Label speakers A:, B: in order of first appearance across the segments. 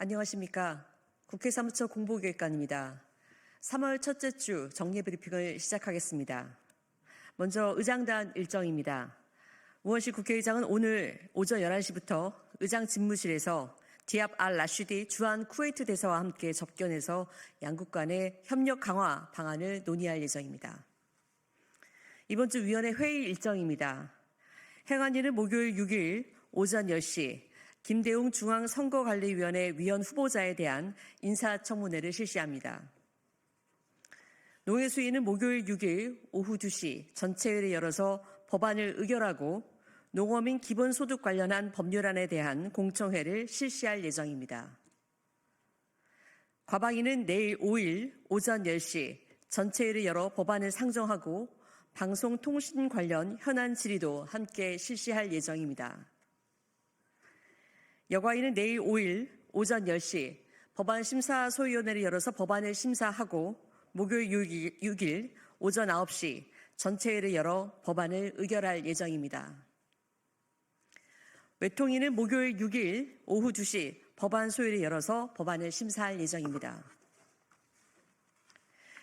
A: 안녕하십니까. 국회 사무처 공보기획관입니다. 3월 첫째 주 정례 브리핑을 시작하겠습니다. 먼저 의장단 일정입니다. 우원식 국회의장은 오늘 오전 11시부터 의장 집무실에서 디압 알 라쉬디 주한 쿠웨이트 대사와 함께 접견해서 양국 간의 협력 강화 방안을 논의할 예정입니다. 이번 주 위원회 회의 일정입니다. 행안위는 목요일 6일 오전 10시 김대웅 중앙선거관리위원회 위원 후보자에 대한 인사청문회를 실시합니다. 농해수위는 목요일 6일 오후 2시 전체회를 열어서 법안을 의결하고 농어민 기본소득 관련한 법률안에 대한 공청회를 실시할 예정입니다. 과방위는 내일 5일 오전 10시 전체회를 열어 법안을 상정하고 방송통신 관련 현안 질의도 함께 실시할 예정입니다. 여가위는 내일 5일 오전 10시 법안 심사 소위원회를 열어서 법안을 심사하고 목요일 6일, 6일 오전 9시 전체회를 열어 법안을 의결할 예정입니다. 외통위는 목요일 6일 오후 2시 법안 소위를 열어서 법안을 심사할 예정입니다.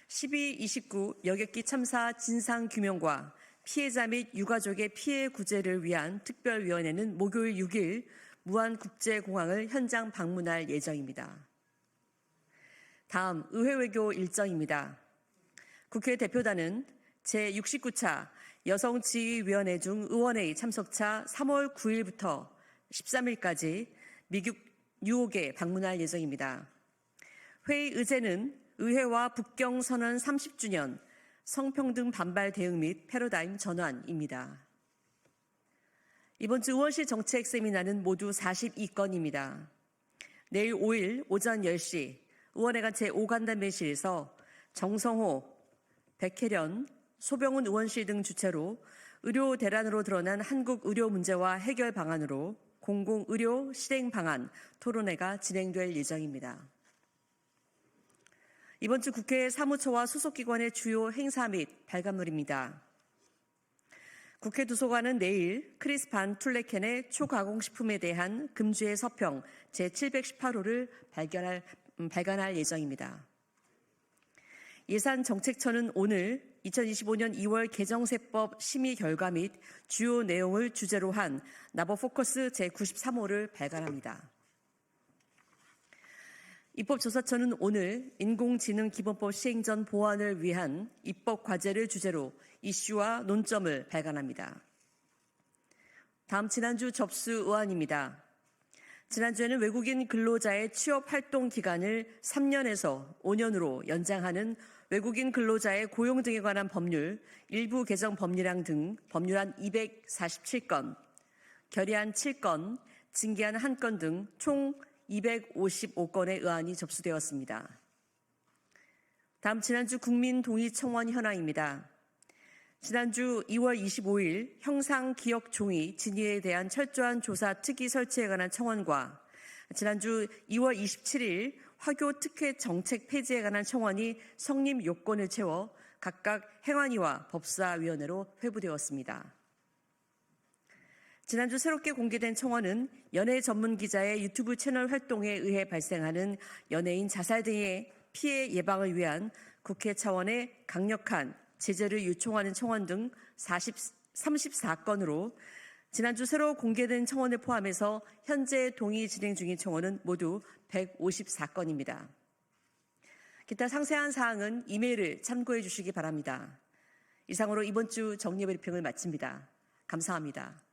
A: 12, 29 여객기 참사 진상 규명과 피해자 및 유가족의 피해 구제를 위한 특별위원회는 목요일 6일 무안국제공항을 현장 방문할 예정입니다. 다음 의회 외교 일정입니다. 국회 대표단은 제69차 여성지휘위원회 중 의원회의 참석차 3월 9일부터 13일까지 미국 뉴욕에 방문할 예정입니다. 회의 의제는 의회와 북경 선언 30주년 성평등 반발 대응 및 패러다임 전환입니다. 이번 주 의원실 정책 세미나는 모두 42건입니다. 내일 5일 오전 10시 의원회관 제5간담회실에서 정성호, 백혜련, 소병훈 의원실 등 주체로 의료 대란으로 드러난 한국 의료 문제와 해결 방안으로 공공의료 실행 방안 토론회가 진행될 예정입니다. 이번 주 국회 사무처와 소속기관의 주요 행사 및 발간물입니다. 국회 도서관은 내일 크리스판 툴레켄의 초가공식품에 대한 금주의 서평 제718호를 발견할, 음, 발간할 예정입니다. 예산정책처는 오늘 2025년 2월 개정세법 심의 결과 및 주요 내용을 주제로 한 나버 포커스 제93호를 발간합니다. 입법조사처는 오늘 인공지능 기본법 시행 전 보완을 위한 입법 과제를 주제로 이슈와 논점을 발간합니다. 다음 지난주 접수 의안입니다. 지난주에는 외국인 근로자의 취업 활동 기간을 3년에서 5년으로 연장하는 외국인 근로자의 고용 등에 관한 법률 일부 개정 법률안 등 법률안 247건, 결의안 7건, 징계안 1건 등 총 255건의 의안이 접수되었습니다. 다음 지난주 국민 동의 청원 현황입니다. 지난주 2월 25일 형상 기억 종이 진위에 대한 철저한 조사 특위 설치에 관한 청원과 지난주 2월 27일 화교 특혜 정책 폐지에 관한 청원이 성립 요건을 채워 각각 행안위와 법사위원회로 회부되었습니다. 지난주 새롭게 공개된 청원은 연예 전문 기자의 유튜브 채널 활동에 의해 발생하는 연예인 자살 등의 피해 예방을 위한 국회 차원의 강력한 제재를 요청하는 청원 등 40, 34건으로 지난주 새로 공개된 청원을 포함해서 현재 동의 진행 중인 청원은 모두 154건입니다. 기타 상세한 사항은 이메일을 참고해 주시기 바랍니다. 이상으로 이번 주 정리 브리핑을 마칩니다. 감사합니다.